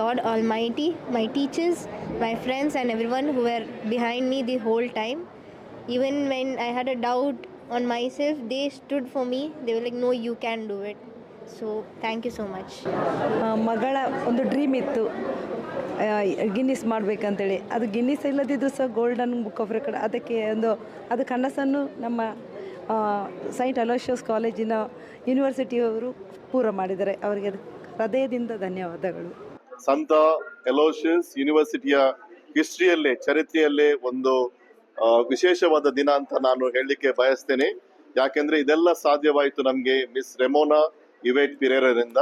Lord almighty my teachers my friends and everyone who are behind me the whole time even when I had a doubt on myself they stood for me they will like no you can do it so thank you so much ಮಗಳ ಒಂದು dream ಇತ್ತು. Guinness ಮಾಡ್ಬೇಕಂತೇಳಿ. ಅದು Guinness ಇಲ್ಲದಿದ್ರು ಸಹ golden book of record ಅದಕ್ಕೆ ಒಂದು, ಅದು ಕನಸನ್ನು ನಮ್ಮ ಸೈಂಟ್ ಅಲೋಷಿಯಸ್ ಕಾಲೇಜಿನ ಯೂನಿವರ್ಸಿಟಿಯವರು ಪೂರ ಮಾಡಿದ್ದಾರೆ. ಅವರಿಗೆ ಅದು ಹೃದಯದಿಂದ ಧನ್ಯವಾದಗಳು. ಸಂತ ಎಲೋಷಿಯಸ್ ಯೂನಿವರ್ಸಿಟಿಯ ಹಿಸ್ಟ್ರಿಯಲ್ಲೇ, ಚರಿತ್ರೆಯಲ್ಲೇ ಒಂದು ವಿಶೇಷವಾದ ದಿನ ಅಂತ ನಾನು ಹೇಳಲಿಕ್ಕೆ ಬಯಸ್ತೇನೆ. ಯಾಕೆಂದ್ರೆ ಇದೆಲ್ಲ ಸಾಧ್ಯವಾಯಿತು ನಮಗೆ ಮಿಸ್ ರೆಮೋನಾ ಇವೇಟ್ ಪಿರೇರರಿಂದ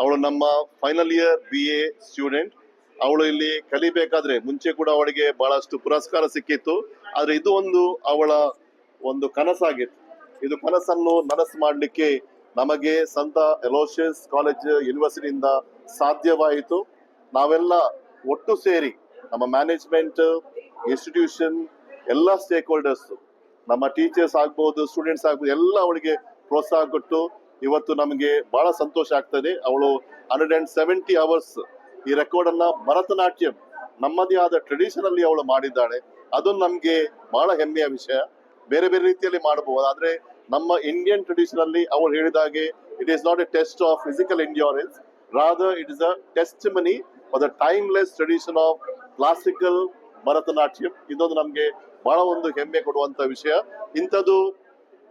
ಅವಳು ನಮ್ಮ final year B A student ಅವಳು ಇಲ್ಲಿ ಕಲಿಬೇಕಾದ್ರೆ ಮುಂಚೆ ಕೂಡ ಅವಳಿಗೆ ಬಹಳಷ್ಟು ಪುರಸ್ಕಾರ ಸಿಕ್ಕಿತ್ತು. ಆದ್ರೆ ಇದು ಒಂದು ಅವಳ ಒಂದು ಕನಸಾಗಿತ್ತು. ಇದು ಕನಸನ್ನು ನನಸು ಮಾಡಲಿಕ್ಕೆ ನಮಗೆ ಸಂತ ಎಲೋಷಿಯಸ್ ಕಾಲೇಜ್ ಯೂನಿವರ್ಸಿಟಿಯಿಂದ ಸಾಧ್ಯವಾಯಿತು. ನಾವೆಲ್ಲ ಒಟ್ಟು ಸೇರಿ ನಮ್ಮ ಮ್ಯಾನೇಜ್ಮೆಂಟ್ ಇನ್ಸ್ಟಿಟ್ಯೂಷನ್ ಎಲ್ಲ ಸ್ಟೇಕ್ ಹೋಲ್ಡರ್ಸ್ ನಮ್ಮ ಟೀಚರ್ಸ್ ಆಗ್ಬೋದು ಸ್ಟೂಡೆಂಟ್ಸ್ ಆಗ್ಬೋದು, ಎಲ್ಲ ಅವಳಿಗೆ ಪ್ರೋತ್ಸಾಹ ಕೊಟ್ಟು ಇವತ್ತು ನಮಗೆ ಬಹಳ ಸಂತೋಷ ಆಗ್ತದೆ. ಅವಳು ಹಂಡ್ರೆಡ್ ಅಂಡ್ ಸೆವೆಂಟಿ ಅವರ್ಸ್ ಈ ರೆಕಾರ್ಡ್ ಅನ್ನ ಭರತನಾಟ್ಯಂ, ನಮ್ಮದೇ ಆದ ಟ್ರೆಡಿಷನ್ ಅಲ್ಲಿ ಅವಳು ಮಾಡಿದ್ದಾಳೆ. ಅದು ನಮ್ಗೆ ಬಹಳ ಹೆಮ್ಮೆಯ ವಿಷಯ. ಬೇರೆ ಬೇರೆ ರೀತಿಯಲ್ಲಿ ಮಾಡಬಹುದು. ಆದ್ರೆ ನಮ್ಮ ಇಂಡಿಯನ್ ಟ್ರೆಡಿಷನ್ ಅಲ್ಲಿ ಅವಳು ಹೇಳಿದ ಹಾಗೆ it is not a test of physical endurance rather it is a test money the timeless tradition of classical Bharatanatyam ಇದೊಂದು ನಮ್ಗೆ ಬಹಳ ಒಂದು ಹೆಮ್ಮೆ ಕೊಡುವಂತ ವಿಷಯ. ಇಂಥದ್ದು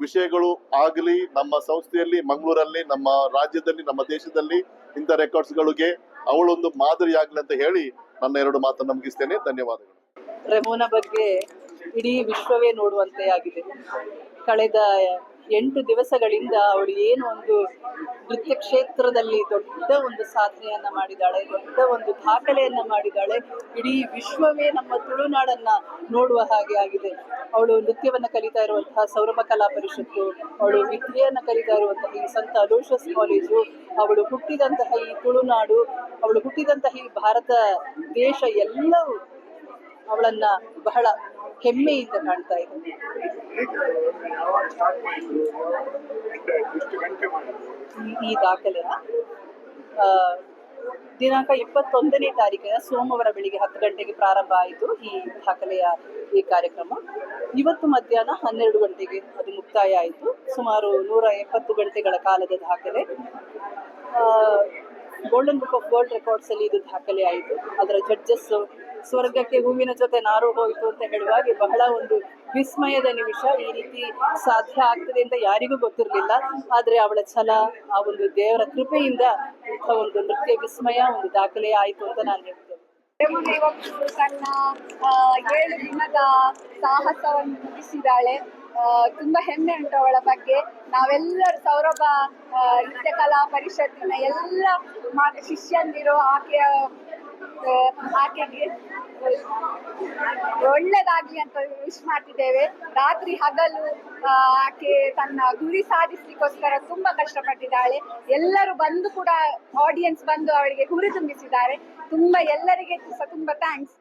ವಿಷಯಗಳು ಆಗಲಿ, ನಮ್ಮ ಸಂಸ್ಥೆಯಲ್ಲಿ, ಮಂಗಳೂರಲ್ಲಿ, ನಮ್ಮ ರಾಜ್ಯದಲ್ಲಿ, ನಮ್ಮ ದೇಶದಲ್ಲಿ ಇಂಥ ರೆಕಾರ್ಡ್ಸ್ಗಳಿಗೆ ಅವಳೊಂದು ಮಾದರಿ ಆಗಲಿ ಅಂತ ಹೇಳಿ ನನ್ನ ಎರಡು ಮಾತನ್ನು ಮುಗಿಸ್ತೇನೆ. ಧನ್ಯವಾದಗಳು. ರೆಮೋನ ಬಗ್ಗೆ ಇಡೀ ವಿಶ್ವವೇ ನೋಡುವಂತೆ ಆಗಿದೆ. ಕಳೆದ ಎಂಟು ದಿವಸಗಳಿಂದ ಅವಳು ಏನು ಒಂದು ನೃತ್ಯ ಕ್ಷೇತ್ರದಲ್ಲಿ ದೊಡ್ಡ ಒಂದು ಸಾಧನೆಯನ್ನ ಮಾಡಿದಾಳೆ ದೊಡ್ಡ ಒಂದು ದಾಖಲೆಯನ್ನ ಮಾಡಿದಾಳೆ ಇಡೀ ವಿಶ್ವವೇ ನಮ್ಮ ತುಳುನಾಡನ್ನ ನೋಡುವ ಹಾಗೆ ಆಗಿದೆ. ಅವಳು ನೃತ್ಯವನ್ನ ಕಲಿತಾ ಇರುವಂತಹ ಸೌರಭ ಕಲಾ ಪರಿಷತ್ತು, ಅವಳು ವಿದ್ಯೆಯನ್ನ ಕಲಿತಾ ಇರುವಂತಹ ಈ ಸಂತ ಅಲೋಷಸ್ ಕಾಲೇಜು, ಅವಳು ಹುಟ್ಟಿದಂತಹ ಈ ತುಳುನಾಡು, ಅವಳು ಹುಟ್ಟಿದಂತಹ ಈ ಭಾರತ ದೇಶ ಎಲ್ಲವೂ ಅವಳನ್ನ ಬಹಳ ಹೆಮ್ಮೆಯಿಂದ ಕಾಣ್ತಾ ಇದೆ. ಈ- ದಾಖಲೆನ ದಿನಾಂಕ ಇಪ್ಪತ್ತೊಂದನೇ ತಾರೀಕಿನ ಸೋಮವಾರ ಬೆಳಿಗ್ಗೆ ಹತ್ತು ಗಂಟೆಗೆ ಪ್ರಾರಂಭ ಆಯಿತು ಈ ದಾಖಲೆಯ ಈ ಕಾರ್ಯಕ್ರಮ. ಇವತ್ತು ಮಧ್ಯಾಹ್ನ ಹನ್ನೆರಡು ಗಂಟೆಗೆ ಅದು ಮುಕ್ತಾಯ ಆಯಿತು. ಸುಮಾರು ನೂರ ಎಪ್ಪತ್ತು ಗಂಟೆಗಳ ಕಾಲದ ದಾಖಲೆ. Golden book of world records ಅಲ್ಲಿ ಇದು ದಾಖಲೆ ಆಯಿತು. ಅದರ ಜಡ್ಜಸ್ ಸ್ವರ್ಗಕ್ಕೆ ಹೂವಿನ ಜೊತೆ ನಾರು ಹೋಯಿತು ಅಂತ ಹೇಳುವಾಗ ಬಹಳ ಒಂದು ವಿಸ್ಮಯದ ನಿಮಿಷ ಈ ರೀತಿ ಸಾಧ್ಯ ಆಗ್ತದೆ ಅಂತ ಯಾರಿಗೂ ಗೊತ್ತಿರಲಿಲ್ಲ. ಆದರೆ ಅವಳ ಛಲ, ಆ ಒಂದು ದೇವರ ಕೃಪೆಯಿಂದ ಇಂಥ ಒಂದು ನೃತ್ಯ ವಿಸ್ಮಯ ಒಂದು ದಾಖಲೆ ಆಯಿತು ಅಂತ ನಾನು ಹೇಳ್ತೇನೆ. ತನ್ನ ಏಳು ದಿನದ ಸಾಹಸವನ್ನು ಮುಗಿಸಿದಾಳೆ ತುಂಬಾ ಹೆಮ್ಮೆ ಉಂಟು ಅವಳ ಬಗ್ಗೆ. ನಾವೆಲ್ಲರೂ ಸೌರಭ ನೃತ್ಯ ಕಲಾ ಪರಿಷತ್ತಿನ ಎಲ್ಲ ಶಿಷ್ಯಂದಿರು, ಆಕೆಯ ಆಕೆಗೆ ಒಳ್ಳೇದಾಗ್ಲಿ ಅಂತ ವಿಶ್ ಮಾಡ್ತಿದ್ದೇವೆ. ರಾತ್ರಿ ಹಗಲು ಆಕೆ ತನ್ನ ಗುರಿ ಸಾಧಿಸ್ಲಿಕ್ಕೋಸ್ಕರ ತುಂಬಾ ಕಷ್ಟಪಟ್ಟಿದ್ದಾಳೆ. ಎಲ್ಲರೂ ಬಂದು ಕೂಡ ಆಡಿಯನ್ಸ್ ಬಂದು ಅವಳಿಗೆ ಹುರಿ ತುಂಬಿಸಿದ್ದಾರೆ ತುಂಬಾ ಎಲ್ಲರಿಗೆ ಸಹ ತುಂಬಾ ಥ್ಯಾಂಕ್ಸ್